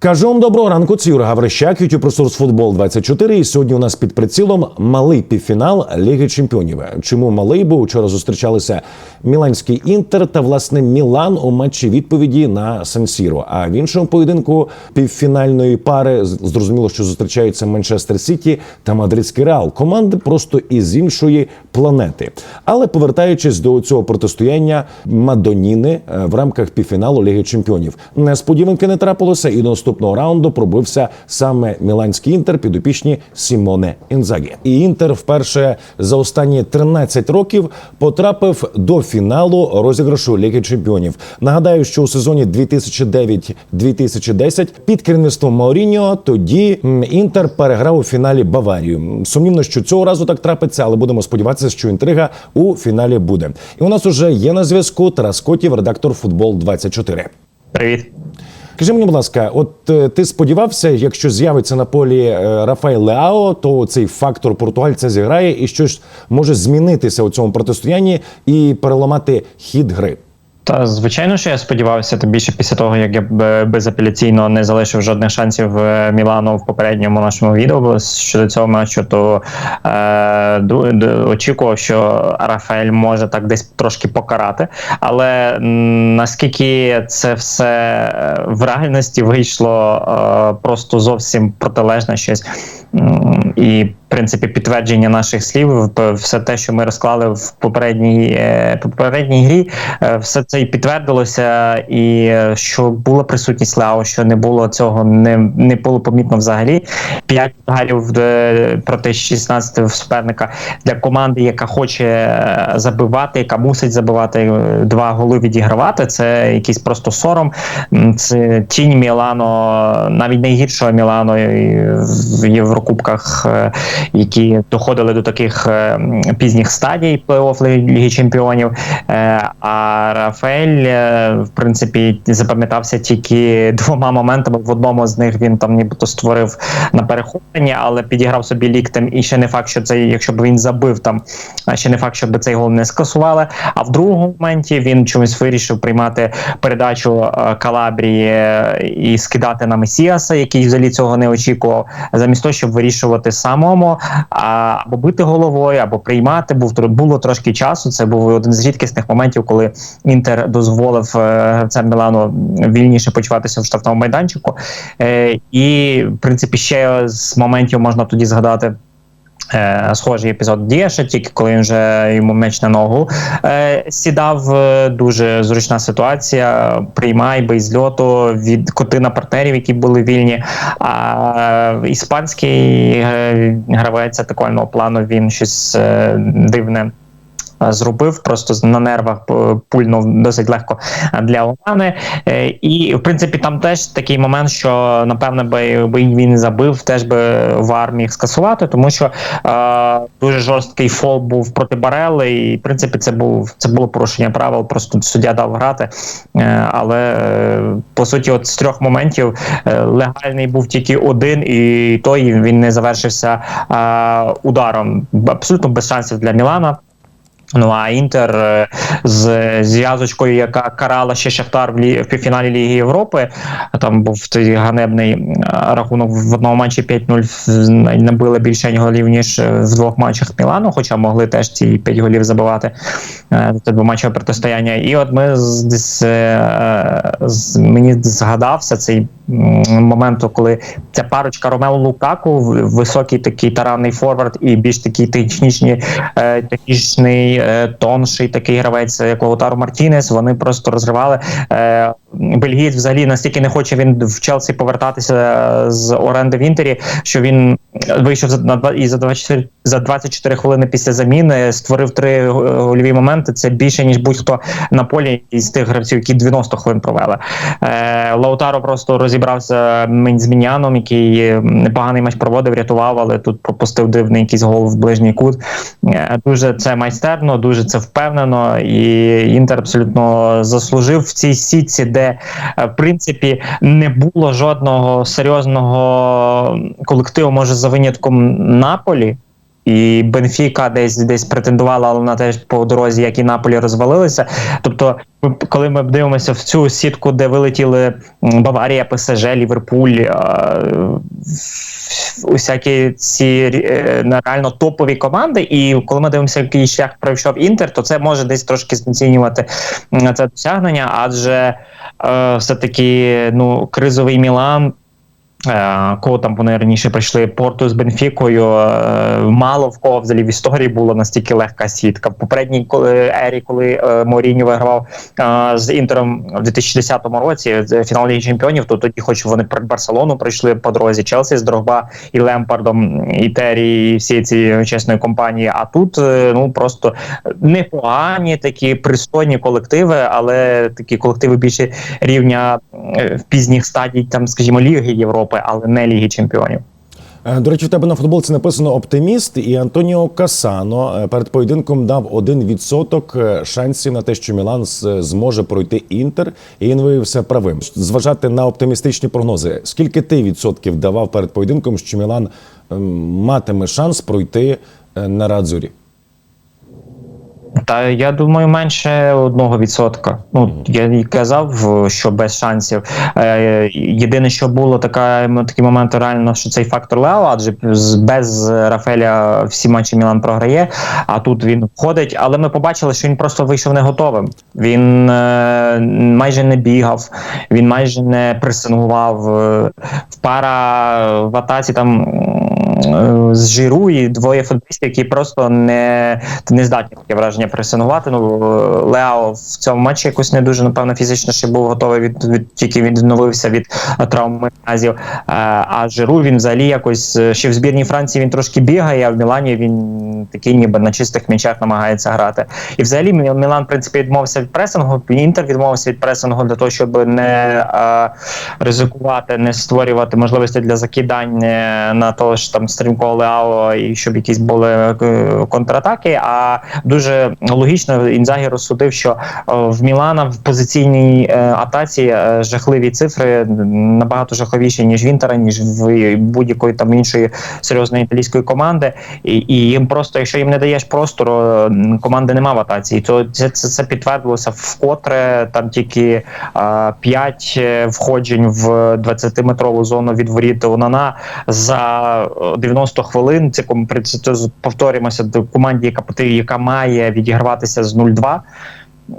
Кажу вам доброго ранку. Це Юра Гаврищак, YouTube ресурс футбол 24 І сьогодні у нас під прицілом малий півфінал Ліги Чемпіонів. Чому малий? Бо вчора зустрічалися Міланський інтер та власне Мілан у матчі відповіді на Сан-Сіро. А в іншому поєдинку півфінальної пари зрозуміло, що зустрічаються Манчестер Сіті та Мадридський Реал. Команди просто із іншої планети. Але повертаючись до цього протистояння Мадоніни е, в рамках півфіналу Ліги Чемпіонів, несподіванки не трапилося, і до наступного раунду пробився саме Міланський інтер підопічні Сімоне Інзагі. І інтер вперше за останні 13 років потрапив до фіналу розіграшу Ліги Чемпіонів. Нагадаю, що у сезоні 2009-2010 під керівництвом Мауріньо тоді інтер переграв у фіналі Баварію. Сумнівно, що цього разу так трапиться, але будемо сподіватися, що інтрига у фіналі буде. І у нас уже є на зв'язку Тарас Котів, редактор футбол 24 Привіт. Скажи мені, будь ласка, от е, ти сподівався, якщо з'явиться на полі е, Рафаель Леао, то цей фактор португальця зіграє і щось може змінитися у цьому протистоянні і переламати хід гри. Та звичайно, що я сподівався, тим більше після того, як я безапеляційно не залишив жодних шансів е, Мілану в попередньому нашому відео щодо цього матчу, то е, очікував, що Рафаель може так десь трошки покарати. Але наскільки це все е, в реальності вийшло е, просто зовсім протилежне щось. І, принципі, підтвердження наших слів, все те, що ми розклали в попередній, е, попередній грі, е, все це і підтвердилося, і е, що була присутність Лео, що не було цього, не, не було помітно взагалі. П'ять е, проти 16 суперника для команди, яка хоче забивати, яка мусить забивати два голи відігравати. Це якийсь просто сором. Це тінь Мілано, навіть найгіршого Мілано в Єврокубках, які доходили до таких е, пізніх стадій плей-офф Ліги Чемпіонів. Е, А Рафаель, е, в принципі, запам'ятався тільки двома моментами. В одному з них він там нібито створив на перехопленні, але підіграв собі ліктем. І ще не факт, що це, якщо б він забив там, ще не факт, щоб цей гол не скасували. А в другому моменті він чомусь вирішив приймати передачу Калабрії і скидати на Месіаса, який взагалі цього не очікував, замість того, щоб вирішувати самому а, або бити головою, або приймати. Був було трошки часу. Це був один з рідкісних моментів, коли Інтер дозволив е, гравцям Мілану вільніше почуватися в штрафному майданчику. Е, і в принципі ще з моментів можна тоді згадати. Е, схожий епізод Дієша, тільки коли він вже йому меч на ногу е, сідав. Е, Дуже зручна ситуація. Приймай без льоту від коти на партнерів, які були вільні. А іспанський гравець атакувального плану він щось дивне. Е, Зробив просто на нервах е, пульнув досить легко е, для Онани. Е, І в принципі там теж такий момент, що напевне би він забив, теж би вар міг скасувати, тому що е, дуже жорсткий фол був проти Барели, і в принципі це був це було порушення правил. Просто суддя дав грати. Е, але е, по суті, от з трьох моментів е, легальний був тільки один, і той він не завершився е, ударом. Абсолютно без шансів для Мілана. Ну а Інтер е, з зв'язочкою, яка карала ще Шахтар в, лі... в півфіналі Ліги Європи. Там був той ганебний рахунок в одному матчі 5-0 набили більше голів, ніж е, в двох матчах Мілану, хоча могли теж ці 5 голів забивати. Е, Це двоматчеве протистояння. І от ми з, з, мені згадався цей момент, коли ця парочка Ромело Лукаку, високий такий таранний форвард і більш такий технічний, технічний, е, тонший такий гравець, як Лаутаро Мартінес. Вони просто розривали. Е, Бельгієць взагалі настільки не хоче він в Челсі повертатися з оренди в Інтері, що він вийшов за на два- і за 24, за 24 хвилини після заміни створив три е, гольові моменти. Це більше ніж будь-хто на полі із тих гравців, які 90 хвилин провели. Е, Лаутаро просто розібрався з Міняном, який непоганий матч проводив, рятував, але тут пропустив дивний якийсь гол в ближній кут. Е, Дуже це майстерно, дуже це впевнено, і Інтер абсолютно заслужив в цій сітці, де е, в принципі не було жодного серйозного колективу, може за винятком Наполі. І Бенфіка десь десь претендувала, але вона теж по дорозі, як і Наполі, розвалилися. Тобто, коли ми дивимося в цю сітку, де вилетіли Баварія, ПСЖ, Ліверпуль. Усякі ці е, реально топові команди, і коли ми дивимося, який шлях пройшов Інтер, то це може десь трошки знецінювати це досягнення, адже е, все-таки ну, кризовий Мілан. Е, Кого там вони раніше прийшли Порту з Бенфікою. е, Мало в кого взагалі в історії було настільки легка сітка. В попередній коли ері, коли е, Моріньо вигравав е, з Інтером в 2010 році фінал Ліги Чемпіонів, то тоді, хоч вони Барселону прийшли по дорозі, Челсі з Дрогба і Лемпардом, і Террі, і всі ці чесної компанії. А тут е, ну просто непогані такі пристойні колективи, але такі колективи більше рівня е, в пізніх стадій, там, скажімо, Ліги Європи, але не Ліги Чемпіонів. Е, До речі, в тебе на футболці написано оптиміст, і Антоніо Касано е, перед поєдинком дав 1% е, шансів на те, що Мілан зможе пройти інтер, і він виявився правим. Зважати на оптимістичні прогнози. Скільки ти відсотків давав перед поєдинком, що Мілан ем, матиме шанс пройти на Радзурі? Та я думаю, менше одного відсотка. Ну я і казав, що без шансів. Е, єдине, що було така м, такі моменти, реально, що цей фактор Лео, адже без Рафеля всі матчі Мілан програє. А тут він входить. Але ми побачили, що він просто вийшов не готовим. Він е, майже не бігав, він майже не пресингував. Е, В пара в атаці там. Е, З Жиру і двоє футболістів, які просто не, не здатні таке враження пресингувати. Ну Лео в цьому матчі якось не дуже напевно фізично ще був готовий від, від тільки відновився від е, травми м'язів. Е, А Жиру він взагалі якось ще в збірній Франції він трошки бігає, а в Мілані він такий, ніби на чистих м'ячах намагається грати. І взагалі Мі- Мілан, в принципі, відмовився від пресингу. Інтер відмовився від пресингу для того, щоб не е, ризикувати, не створювати можливості для закидань на того ж там стрімкого Леао, і щоб якісь були е, контратаки. А дуже логічно Інзагі розсудив, що е, в Мілана в позиційній е, атаці жахливі цифри набагато жаховіші, ніж в Інтера, ніж в будь-якої там іншої серйозної італійської команди. І, і їм просто, якщо їм не даєш простору, команди нема в атаці. І то це, це, це підтвердилося вкотре. Там тільки е, 5 входжень в 20-метрову зону від воріт Онана за 90 хвилин. Це це повторюємося до команді, яка яка має відіграватися з 0-2.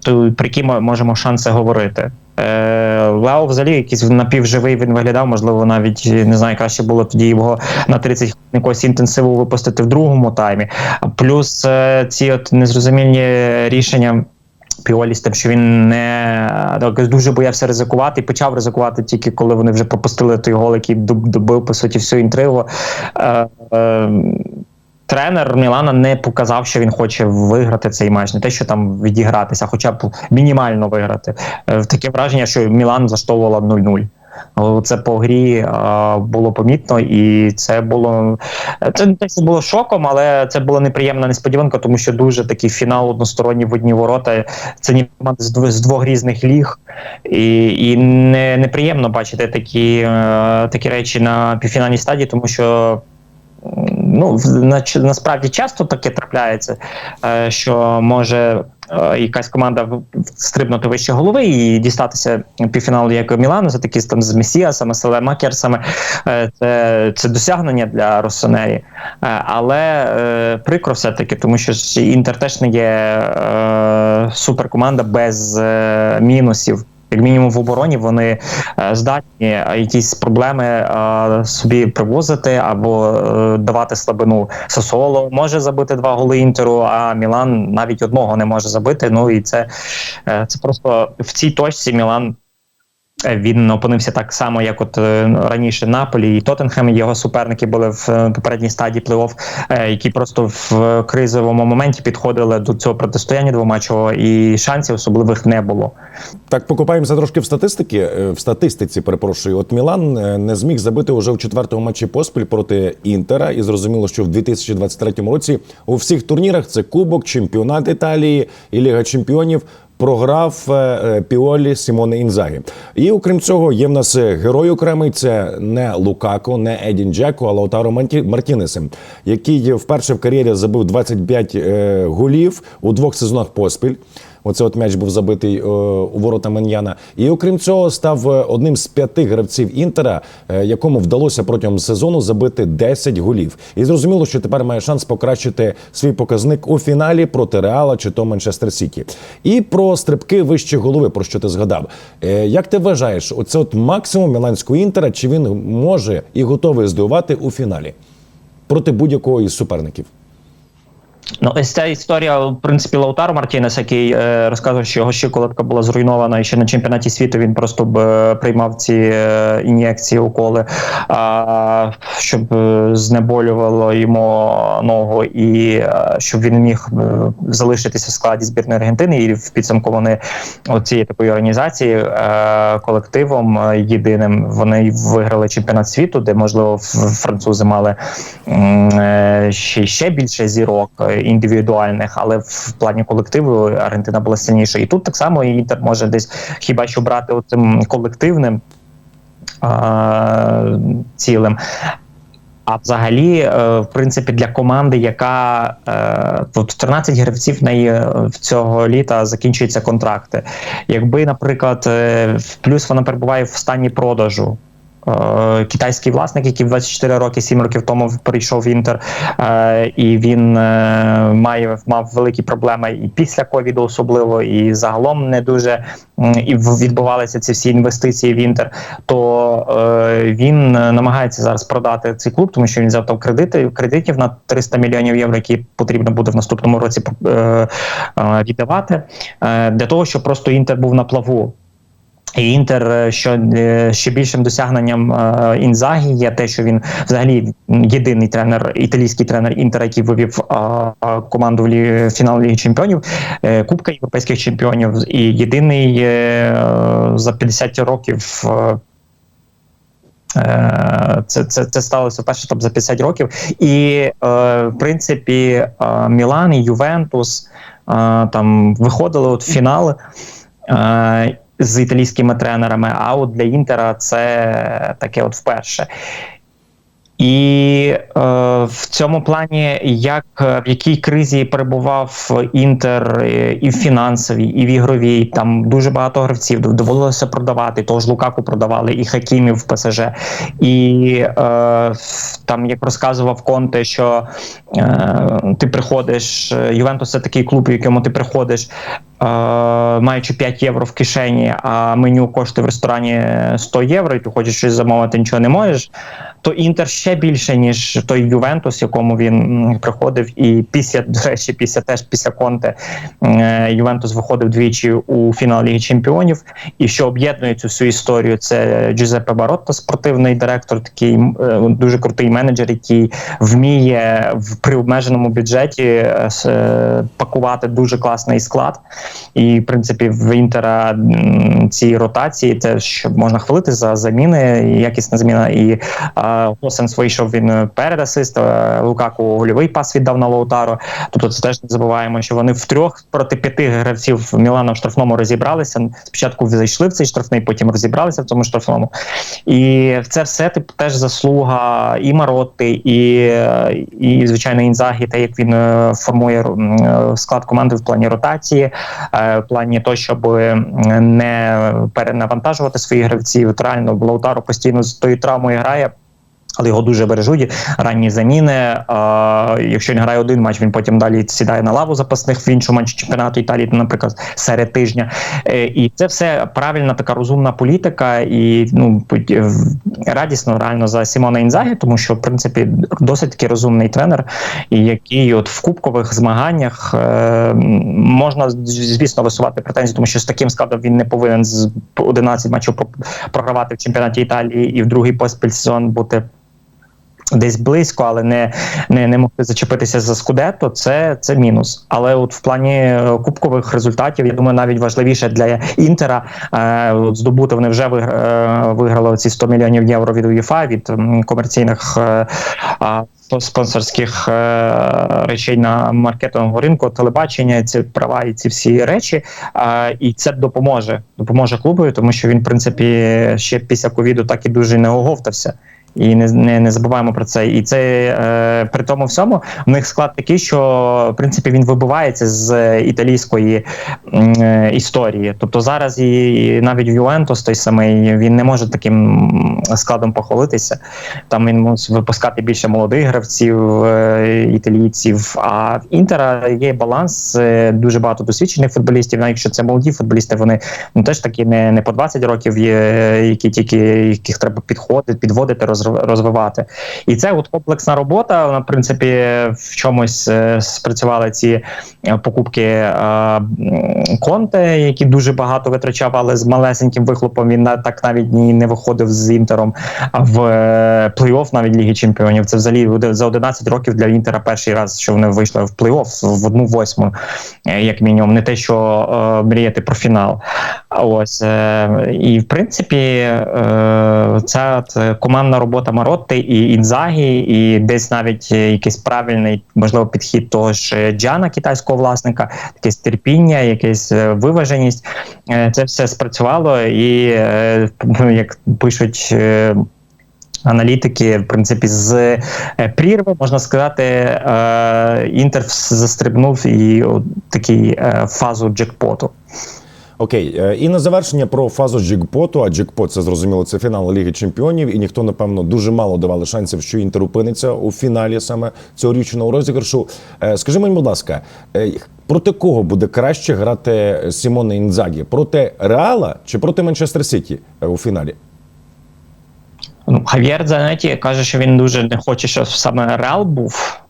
То про які ми можемо шанси говорити? Е, Лео взагалі якийсь напівживий він виглядав, можливо, навіть не знаю, краще було тоді його на 30 хвилин якогось інтенсиву випустити в другому таймі. Плюс е, ці от незрозумілі рішення. Піолі з тим, що він не так, дуже боявся ризикувати і почав ризикувати тільки коли вони вже пропустили той гол, який добив по суті всю інтригу. Е, е, тренер Мілана не показав, що він хоче виграти цей матч, не те, що там відігратися, хоча б мінімально виграти. Е, таке враження, що Мілан влаштовувала 0-0. Це по грі було помітно, і це було це що було шоком, але це була неприємна несподіванка, тому що дуже такий фінал односторонній в одні ворота. Це ні з, двох різних ліг, і, і не, неприємно бачити такі, е, такі речі на півфінальній стадії, тому що. Ну, насправді часто таке трапляється, е, що може е, якась команда стрибнути вище голови і дістатися півфіналу як Мілану за такі там з Месіасами, Селемакерсами. Е, Це, це досягнення для Росонері. Але прикро все-таки, тому що Інтер теж не є суперкоманда без мінусів. Як мінімум в обороні вони е, здатні е, якісь проблеми е, собі привозити або давати слабину. Сосоло може забити два голи інтеру, а Мілан навіть одного не може забити. Ну і це, це просто в цій точці Мілан. Е, Він опинився так само, як от е, раніше Наполі і Тоттенхем. Його суперники були в е, попередній стадії плей-офф, які просто в кризовому моменті підходили до цього протистояння двоматчевого, і шансів особливих не було. Так, покупаємося трошки в статистики. В статистиці, перепрошую. От Мілан не зміг забити уже в четвертому матчі поспіль проти Інтера. І зрозуміло, що в 2023 році у всіх турнірах це Кубок, Чемпіонат Італії і Ліга Чемпіонів. Програв е, е, Піолі Сімоне Інзагі. І окрім цього, є в нас е, герой окремий. Це не Лукако, не Едін Джеко, а Лаутаро Манті- Мартінесе, який вперше в кар'єрі забив 25 е, голів у двох сезонах поспіль. Оце от м'яч був забитий е, у ворота Маньяна. І окрім цього, став е, одним з п'яти гравців Інтера, е, якому вдалося протягом сезону забити 10 голів. І зрозуміло, що тепер має шанс покращити свій показник у фіналі проти Реала чи то Манчестер Сіті. І про стрибки вище голови, про що ти згадав. Як ти вважаєш, оце от максимум міланського інтера, чи він може і готовий здивувати у фіналі проти будь-якого із суперників? Ну, ось ця історія, в принципі, Лаутаро Мартінес, який е, розказував, що його щиколотка була зруйнована і ще на чемпіонаті світу він просто б е, приймав ці е, ін'єкції, уколи, а, щоб е, знеболювало йому ногу, і е, щоб він міг е, залишитися в складі збірної Аргентини. І в підсумку вони оцієї такої організації е, колективом е, єдиним вони виграли чемпіонат світу, де можливо французи мали е, ще, ще більше зірок е, індивідуальних, але в плані колективу Аргентина була сильніша. І тут так само Інтер може десь хіба що брати цим колективним а, цілим. А взагалі, е, в принципі, для команди, яка е, от 13 гравців в неї е, цього літа закінчуються контракти. Якби, наприклад, е, плюс вона перебуває в стані продажу. Е, Китайський власник, який в 24 роки, 7 років тому прийшов в Інтер, е, і він е, має мав великі проблеми і після ковіду, особливо, і загалом не дуже і відбувалися ці всі інвестиції в Інтер. То він намагається зараз продати цей клуб, тому що він взяв там кредити кредитів на 300 мільйонів євро, які потрібно буде в наступному році віддавати, для того, щоб просто інтер був на плаву. І Інтер, е, що е, ще більшим досягненням е, Інзагі є те, що він взагалі єдиний тренер, італійський тренер Інтера, який вивів команду в фінал Ліги Чемпіонів, Кубка Європейських чемпіонів, і єдиний за 50 років. Це, це, це сталося перше там за 50 років. І в принципі Мілан і Ювентус там виходили от в фінали. З італійськими тренерами, а от для Інтера це таке от вперше. І е, в цьому плані, як в якій кризі перебував Інтер е, і в фінансовій, і в ігровій, там дуже багато гравців доводилося продавати. Того ж Лукаку продавали, і Хакімів в ПСЖ. І е, там, як розказував Конте, що е, ти приходиш, е, Ювентус це такий клуб, в якому ти приходиш, маючи 5 євро в кишені, а меню коштує в ресторані 100 євро, і ти хочеш щось замовити, нічого не можеш. То Інтер ще більше, ніж той Ювентус, якому він приходив, і після до речі, після теж після Конте е, Ювентус виходив двічі у фінал Ліги Чемпіонів. І що об'єднує цю всю історію, це Джузеппе Баротто, спортивний директор, такий е, дуже крутий менеджер, який вміє в при обмеженому бюджеті е, е, пакувати дуже класний склад. І в принципі в інтера ці ротації, це що можна хвалити за заміни, якісна зміна. І Госенс вийшов він перед асист, Лукаку гольовий пас віддав на Лаутаро. Тобто це теж не забуваємо, що вони втрьох проти п'яти гравців Мілана в штрафному розібралися. Спочатку зайшли в цей штрафний, потім розібралися в цьому штрафному. І це все типу, теж заслуга і Маротти, і, і звичайно Інзагі, те, як він е, формує е, склад команди в плані ротації, в плані того, щоб не перенавантажувати своїх гравців. Реально Лаутаро постійно з тою травмою грає. Але його дуже бережуть ранні заміни. А, якщо він грає один матч, він потім далі сідає на лаву запасних в іншому матчі чемпіонату Італії, наприклад, серед тижня. Е, і це все правильна така розумна політика, і ну радісно реально за Сімона Інзагі, тому що в принципі досить таки розумний тренер, і який от в кубкових змаганнях е, можна звісно висувати претензії, тому що з таким складом він не повинен з 11 матчів про- програвати в чемпіонаті Італії і в другий поспіль сезон бути. Десь близько, але не, не, не могли зачепитися за скудетто, це, це мінус. Але от в плані е, кубкових результатів, я думаю, навіть важливіше для Інтера е, здобути вони вже е, виграли ці 100 мільйонів євро від УЄФА, від комерційних е, спонсорських е, речей на маркетинговому ринку, телебачення, ці права і ці всі речі. Е, і це допоможе. Допоможе клубу, тому що він, в принципі, ще після ковіду так і дуже не оговтався. І не, не, не забуваємо про це. І це е, при тому всьому в них склад такий, що в принципі він вибивається з італійської е, історії. Тобто зараз і, і навіть Ювентус той самий він не може таким складом похвалитися. Там він мусить випускати більше молодих гравців, е, італійців. А в Інтера є баланс, е, дуже багато досвідчених футболістів. Навіть якщо це молоді футболісти, вони ну, теж такі не, не по 20 років є, які тільки яких треба підходити, підводити, розрив- розвивати. І це от комплексна робота. Вона, в принципі, в чомусь е, спрацювали ці е, покупки конте, які дуже багато витрачав, але з малесеньким вихлопом він так навіть не виходив з інтером в е, плей-офф навіть Ліги Чемпіонів. Це взагалі за 11 років для інтера перший раз, що вони вийшли в плей-офф в одну восьму, як мінімум, не те, що мріяти про фінал. Ось і в принципі, ця командна робота Маротти і Інзагі, і десь навіть е, якийсь правильний, можливо, підхід того ж е, Джана, китайського власника, якесь терпіння, якась е, виваженість. Це все спрацювало, і як пишуть. Аналітики, в принципі, з прірви можна сказати, Інтер застрибнув і такий фазу джекпоту. Окей, е, і на завершення про фазу джекпоту. А джекпот це зрозуміло, це фінал Ліги Чемпіонів, і ніхто, напевно, дуже мало давали шансів, що інтер опиниться у фіналі саме цьогорічного розіграшу. Е, Скажи мені, будь ласка, е, проти кого буде краще грати Сімоне Інзагі? Проти Реала чи проти Манчестер Сіті у фіналі? Ну, Хав'єр Занеті каже, що він дуже не хоче, щоб саме Реал був.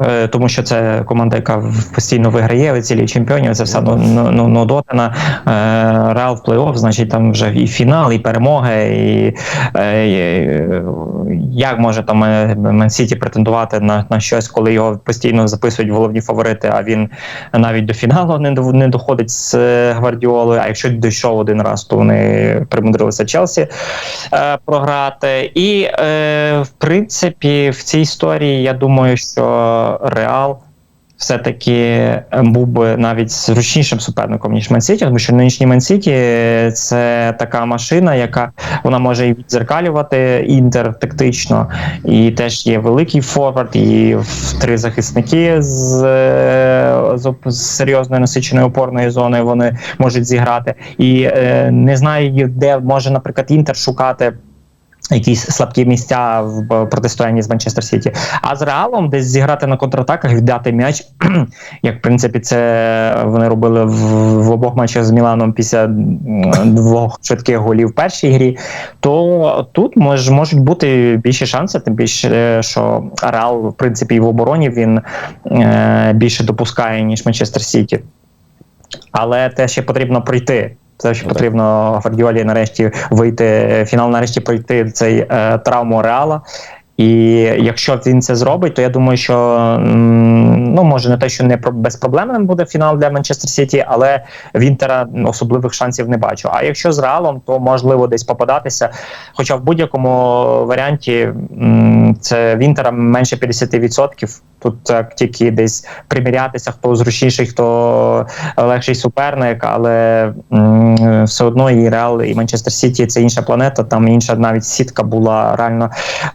Е, Тому що це команда, яка постійно виграє цілі чемпіонів. Це все ну, ну, ну, дотана. Е, Реал в плей-офф, значить, там вже і фінал, і перемоги. І, е, і, як може там Ман-Сіті претендувати на, на щось, коли його постійно записують головні фаворити, а він навіть до фіналу не, не доходить з Гвардіолою. А якщо дійшов один раз, то вони примудрилися Челсі е, програти. І е, в принципі, в цій історії я думаю, що Реал. Все-таки був би навіть зручнішим суперником, ніж Мансіті, тому що нинішній Мансіті це така машина, яка вона може і відзеркалювати інтер тактично, і теж є великий форвард, і три захисники з, з, з серйозною насиченою опорною зоною вони можуть зіграти. І е, не знаю, де може, наприклад, інтер шукати. Якісь слабкі місця в протистоянні з Манчестер Сіті. А з Реалом десь зіграти на контратаках, віддати м'яч, як в принципі це вони робили в, в обох матчах з Міланом після двох швидких голів в першій грі. То тут мож, можуть бути більші шанси, тим більше, що Реал, в принципі, і в обороні він е, більше допускає, ніж Манчестер Сіті. Але те ще потрібно пройти. Це ще Ну, потрібно Гвардіолі нарешті вийти, фінал нарешті пройти цей е, травму Реала. І якщо він це зробить, то я думаю, що ну може не те, що не безпроблемним буде фінал для Манчестер Сіті, але в Інтера особливих шансів не бачу. А якщо з Реалом, то можливо десь попадатися. Хоча в будь-якому варіанті це в Інтера менше 50%. Тут так тільки десь примірятися, хто зручніший, хто легший суперник, але все одно і Реал, і Манчестер Сіті це інша планета. Там інша навіть сітка була реально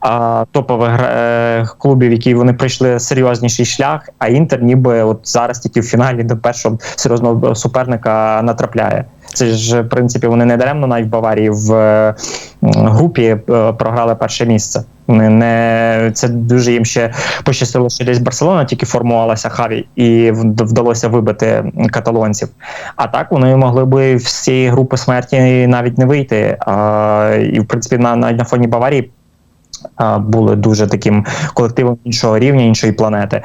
а, топових е, клубів, які вони пройшли серйозніший шлях. А інтер, ніби от зараз тільки в фіналі до першого серйозного суперника натрапляє. Це ж в принципі вони не даремно навіть в Баварії в групі е, програли перше місце. Не це дуже їм ще пощастило, що десь Барселона тільки формувалася Хаві, і вдалося вибити каталонців. А так вони могли би з цієї групи смерті навіть не вийти. А, і в принципі на, на, на фоні Баварії а, були дуже таким колективом іншого рівня, іншої планети.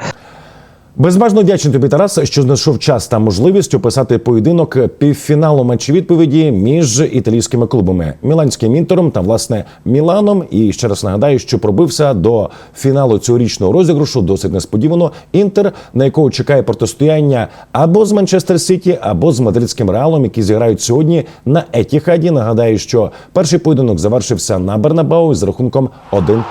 Безмежно вдячний тобі, Тарас, що знайшов час та можливість описати поєдинок півфіналу матчі відповіді між італійськими клубами Міланським інтером та власне Міланом. І ще раз нагадаю, що пробився до фіналу цьогорічного розіграшу досить несподівано. Інтер, на якого чекає протистояння або з Манчестер Сіті, або з мадридським реалом, які зіграють сьогодні на Етіхаді. Нагадаю, що перший поєдинок завершився на Бернабау з рахунком 1-1.